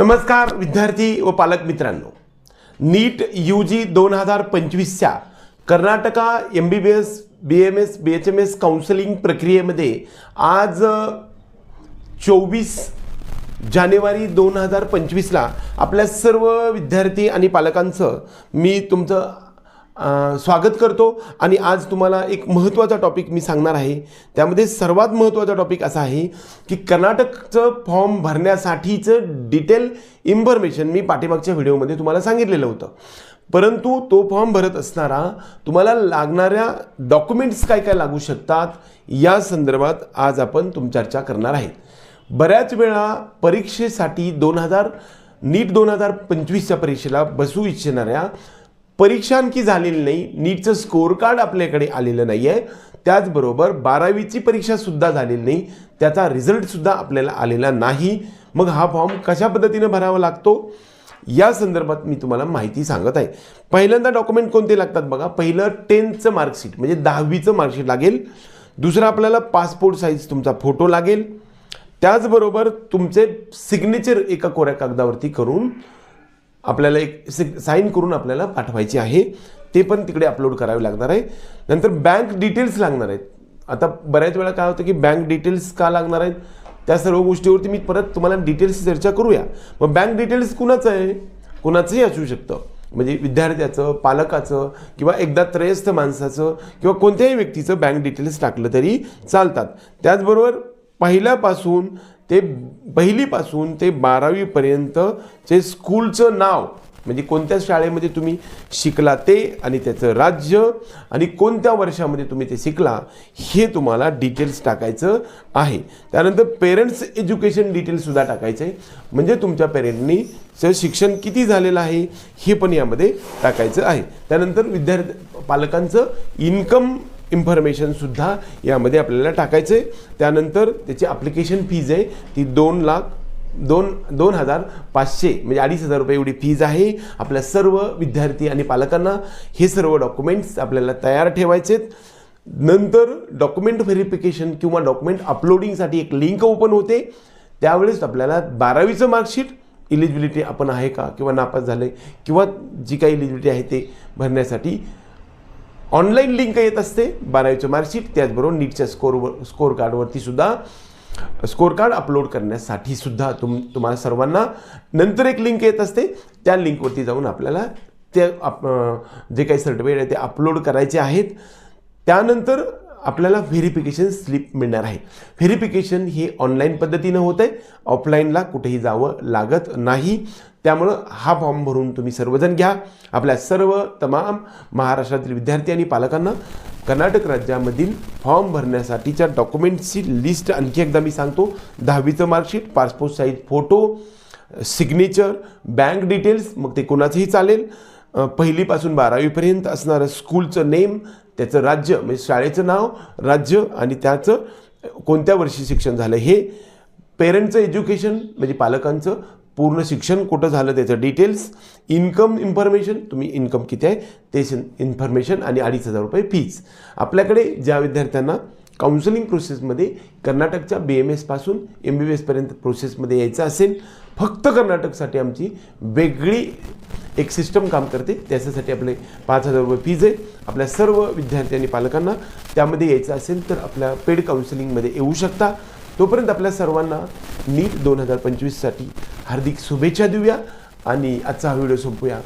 नमस्कार विद्यार्थी व पालक मित्रांनो. नीट यू जी दोन हजार पंचवीसच्या Karnataka M B B S B M S B H M S counselling प्रक्रियेमध्ये आज चोवीस जानेवारी दोन हजार पंचवीसला आपल्या सर्व विद्यार्थी आणि पालकांचं मी तुमचं स्वागत करतो. आणि आज तुम्हाला एक महत्त्वाचा टॉपिक मी सांगणार आहे. त्यामध्ये सर्वात महत्त्वाचा टॉपिक असा आहे की कर्नाटकचं फॉर्म भरण्यासाठीचं डिटेल इन्फॉर्मेशन मी पाठीमागच्या व्हिडिओमध्ये तुम्हाला सांगितलेलं होतं. परंतु तो फॉर्म भरत असणारा तुम्हाला लागणाऱ्या डॉक्युमेंट्स काय काय लागू शकतात या संदर्भात आज आपण तुम चर्चा करणार आहे. बऱ्याच वेळा परीक्षेसाठी दोन हजार नीट दोन हजार पंचवीसच्या परीक्षेला बसू इच्छिणाऱ्या परीक्षांकी झालेली नाही नीटचं स्कोअर कार्ड आपल्याकडे आलेलं नाही आहे त्याचबरोबर बारावीची परीक्षासुद्धा झालेली नाही त्याचा रिझल्टसुद्धा आपल्याला आलेला नाही. मग हा फॉर्म कशा पद्धतीनं भरावा लागतो? या संदर्भात मी तुम्हाला माहिती सांगत आहे. पहिल्यांदा डॉक्युमेंट कोणते लागतात बघा? पहिलं टेन्थचं मार्कशीट म्हणजे दहावीचं मार्कशीट लागेल. दुसरं आपल्याला पासपोर्ट साईज तुमचा फोटो लागेल. त्याचबरोबर तुमचे सिग्नेचर एका कोऱ्या कागदावरती करून आपल्याला एक सिग साईन करून आपल्याला पाठवायची आहे. ते पण तिकडे अपलोड करावे लागणार आहे. नंतर बँक डिटेल्स लागणार आहेत. आता बऱ्याच वेळा काय होतं की बँक डिटेल्स का लागणार आहेत? त्या सर्व गोष्टीवरती मी परत तुम्हाला डिटेल्स चर्चा करूया. मग बँक डिटेल्स कुणाचं आहे? कुणाचंही असू शकतं. म्हणजे विद्यार्थ्याचं पालकाचं किंवा एकदा त्रयस्थ माणसाचं किंवा कोणत्याही व्यक्तीचं बँक डिटेल्स टाकलं तरी चालतात. त्याचबरोबर पहिल्यापासून ते पहिलीपासून ते बारावीपर्यंतचे स्कूलचं नाव म्हणजे कोणत्या शाळेमध्ये तुम्ही शिकला ते आणि त्याचं राज्य आणि कोणत्या वर्षामध्ये तुम्ही ते शिकला हे तुम्हाला डिटेल्स टाकायचं आहे. त्यानंतर पेरेंट्स एज्युकेशन डिटेल्ससुद्धा टाकायचं आहे. म्हणजे तुमच्या पेरेंटनीचं शिक्षण किती झालेलं आहे हे पण यामध्ये टाकायचं आहे. त्यानंतर विद्यार्थी पालकांचं इन्कम इन्फॉर्मेशनसुद्धा यामध्ये आपल्याला टाकायचं आहे त्यानंतर त्याची ॲप्लिकेशन फीज आहे ती दोन लाख दोन दोन हजार पाचशे म्हणजे अडीच हजार रुपये एवढी फीज आहे. आपल्या सर्व विद्यार्थी आणि पालकांना हे सर्व डॉक्युमेंट्स आपल्याला तयार ठेवायचे आहेत नंतर डॉक्युमेंट व्हेरिफिकेशन किंवा डॉक्युमेंट अपलोडिंगसाठी एक लिंक ओपन होते. त्यावेळेस आपल्याला बारावीचं मार्कशीट इलिजिबिलिटी आपण आहे का? किंवा नापास झालं आहे किंवा जी काही इलिजिबिलिटी आहे ते भरण्यासाठी ऑनलाईन लिंक येत असते बारावीचं मार्कशीट त्याचबरोबर नीटच्या स्कोरवर स्कोर कार्डवरती सुद्धा. स्कोर कार्ड अपलोड करण्यासाठी सुद्धा तुम तुम्हाला सर्वांना नंतर एक लिंक येत असते. त्या लिंकवरती जाऊन आपल्याला ते आप जे काही सर्टिफिकेट आहे ते अपलोड करायचे आहेत. त्यानंतर आपल्याला व्हेरिफिकेशन स्लिप मिळणार आहे. व्हेरिफिकेशन हे ऑनलाईन पद्धतीनं होतं आहे ऑफलाईनला कुठेही जावं लागत नाही. त्यामुळं हा फॉर्म भरून तुम्ही सर्वजण घ्या. आपल्या सर्व तमाम महाराष्ट्रातील विद्यार्थी आणि पालकांना कर्नाटक राज्यामधील फॉर्म भरण्यासाठीच्या डॉक्युमेंट्सची लिस्ट आणखी एकदा मी सांगतो. दहावीचं marksheet passport size photo signature bank details मग ते कोणाचंही चालेल. पहिलीपासून बारावीपर्यंत असणारं स्कूलचं नेम त्याचं राज्य म्हणजे शाळेचं नाव राज्य आणि त्याचं कोणत्या वर्षी शिक्षण झालं हे पेरेंटचं एज्युकेशन म्हणजे पालकांचं पूर्ण शिक्षण कुठं झालं त्याचं डिटेल्स इन्कम इन्फॉर्मेशन तुम्ही इन्कम किती आहे ते इन्फॉर्मेशन आणि अडीच हजार रुपये फीज आपल्याकडे ज्या विद्यार्थ्यांना काउन्सिलिंग प्रोसेसमध्ये कर्नाटकच्या बी एम एसपासून एम बी बी एसपर्यंत प्रोसेसमध्ये यायचं असेल फक्त कर्नाटकसाठी आमची वेगळी एक सिस्टम काम करते. त्याच्यासाठी आपले पाच हजार रुपये फीज आहे. आपल्या सर्व विद्यार्थी आणि पालकांना त्यामध्ये यायचं असेल तर आपल्या पेड काउन्सिलिंगमध्ये येऊ शकता. तोपर्यंत आपल्या सर्वांना नीट दोन हजार पंचवीससाठी हार्दिक शुभेच्छा देऊया. आणि आजचा हा व्हिडिओ संपूया.